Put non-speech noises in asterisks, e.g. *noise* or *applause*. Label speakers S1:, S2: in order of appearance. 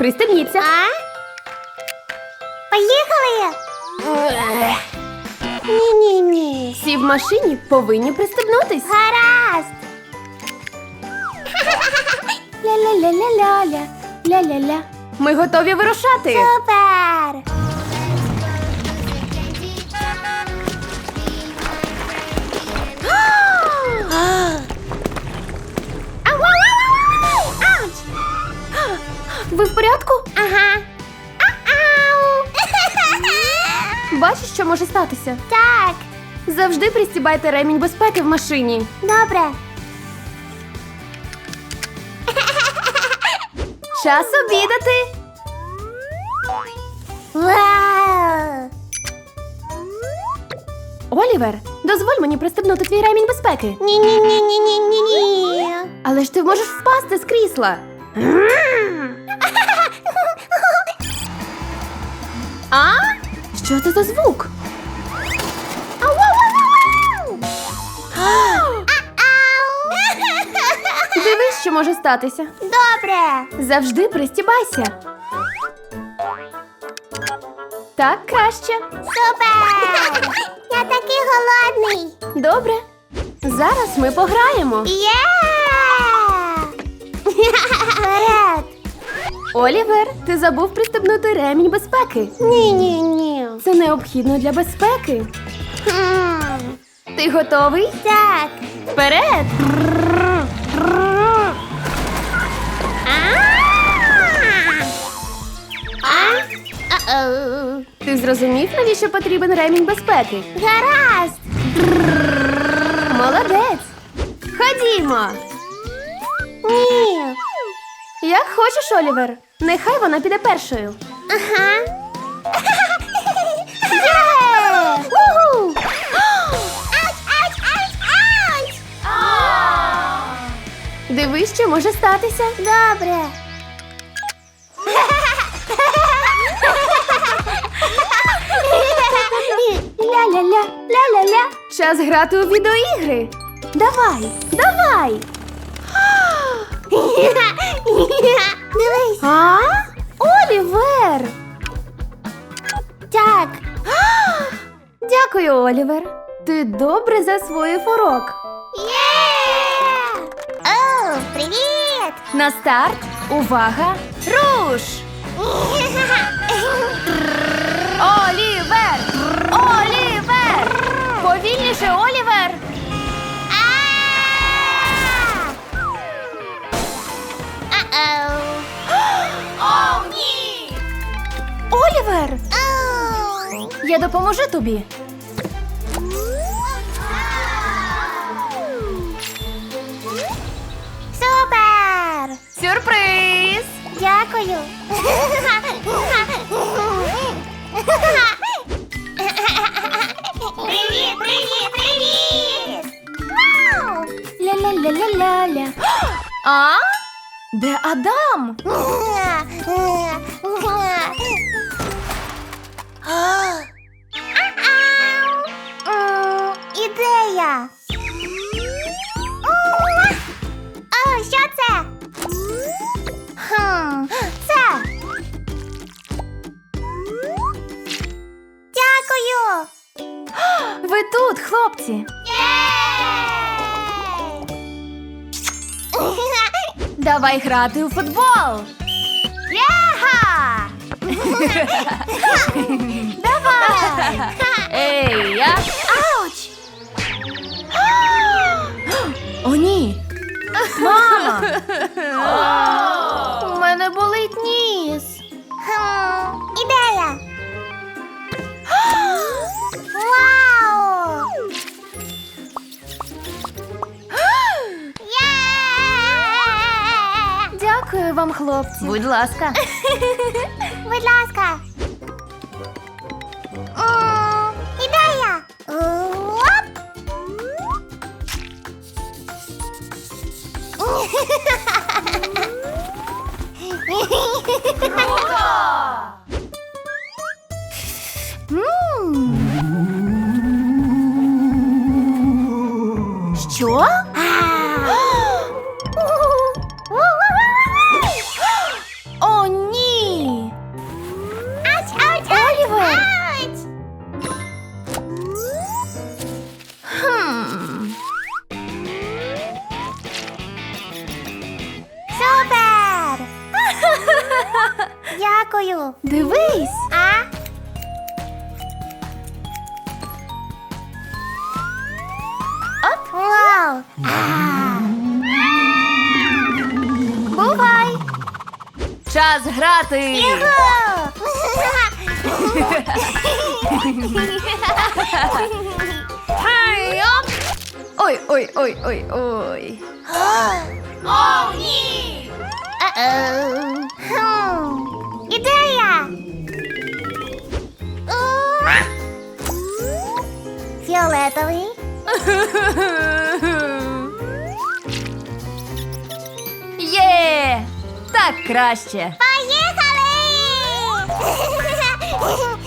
S1: Пристебніться.
S2: А? Поїхали! Ні-ні-ні.
S1: Всі в машині повинні пристебнутись.
S2: Гаразд.
S1: Ля-ля-ля-ля-ля-ля. Ля-ля-ля. Ми готові вирушати.
S2: Супер!
S1: Ви в порядку?
S2: Ага. Ау! *laughs*
S1: Бачиш, що може статися?
S2: Так,
S1: Завжди пристібайте ремінь безпеки в машині.
S2: добре. *laughs*
S1: Час обідати.
S2: Вау!
S1: Олівер, дозволь мені пристебнути твій ремінь безпеки.
S2: Ні-ні-ні-ні-ні-ні.
S1: Але ж ти можеш впасти з крісла. *laughs* Що це за звук? *gasps* Дивись, що може статися.
S2: Добре.
S1: Завжди пристібайся. Так краще.
S2: Супер! *laughs* Я такий голодний.
S1: Добре. Зараз ми пограємо.
S2: Є! Вперед!
S1: Олівер, ти забув пристебнути ремінь безпеки.
S2: Ні-ні-ні.
S1: Це необхідно для безпеки. Ти готовий?
S2: Так.
S1: Вперед! Ти зрозумів, навіщо потрібен ремінь безпеки?
S2: Гаразд.
S1: Молодець! Ходімо!
S2: Ні.
S1: Як хочеш, Олівер. Нехай вона піде першою.
S2: Ага.
S1: Дивись, що може статися.
S2: Добре.
S1: Ля-ля-ля, ля-ля-ля. Час грати у відеоігри. Давай, давай.
S2: Дивись.
S1: А? Олівер!
S2: Так. *gasps*
S1: Дякую, Олівер. Ти добре засвоїв урок. На старт. Увага! Руш! Олівер! Олівер! Повільніше, Олівер! Олівер! Я допоможу тобі. Сюрприз!
S2: Дякую. Привіт, привіт, привіт! Вау!
S1: Ля-ля-ля-ля-ля-ля. А? Де Адам? Хлопці. Давай грати у футбол.
S2: Давай!
S1: Ей, я.
S2: Ауч! *gasps*
S1: О, ні. Мама! Вам, хлопці. Будь ласка. *laughs*
S2: Будь ласка. М, Ідея. Оп.
S1: Що? О, *gasps*
S2: спробую.
S1: Дивись.
S2: А?
S1: Оп.
S2: Вау! А.
S1: Бувай. Час грати. Ой, ой, ой, ой, ой. Є! Так краще. Поїхали! *laughs*